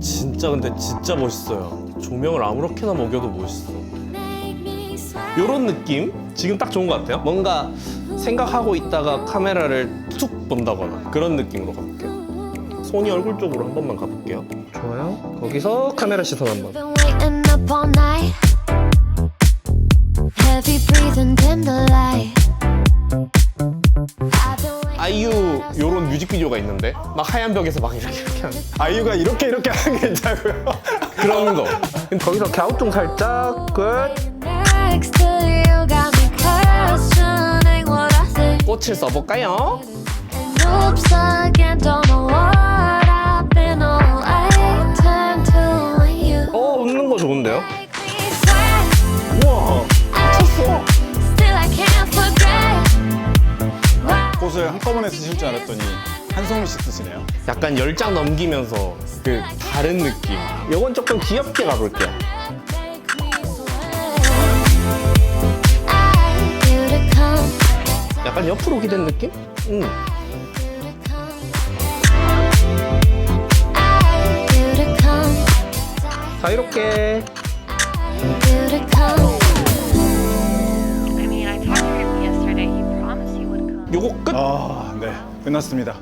진짜 근데 진짜 멋있어요. 조명을 아무렇게나 먹여도 멋있어. 요런 느낌? 지금 딱 좋은 것 같아요. 뭔가 생각하고 있다가 카메라를 툭 본다거나 그런 느낌으로 가볼게요. 손이 얼굴 쪽으로 한 번만 가볼게요. 좋아요. 거기서 카메라 시선 한 번. Heavy breathing, dim the light. 아이유 요런 뮤직비디오가 있는데 막 하얀 벽에서 막 이렇게 이렇게 하는 아이유가 이렇게 이렇게 하는 게 있다고요? 그런 거. 거기서 갸우뚱 살짝 끝. Next to you got me questioning what I think. 꽃을 써볼까요? And oops again, don't know what I've been all I turn to when you 어 웃는 거 좋은데요? 꽃을 한꺼번에 쓰실 줄 알았더니 한 송이씩 쓰시네요. 약간 열 장 넘기면서 그 다른 느낌. 요건 조금 귀엽게 가볼게요. 약간 옆으로 기댄 느낌? 음. To come. 자유롭게. 요거 끝. 아, 네. 끝났습니다.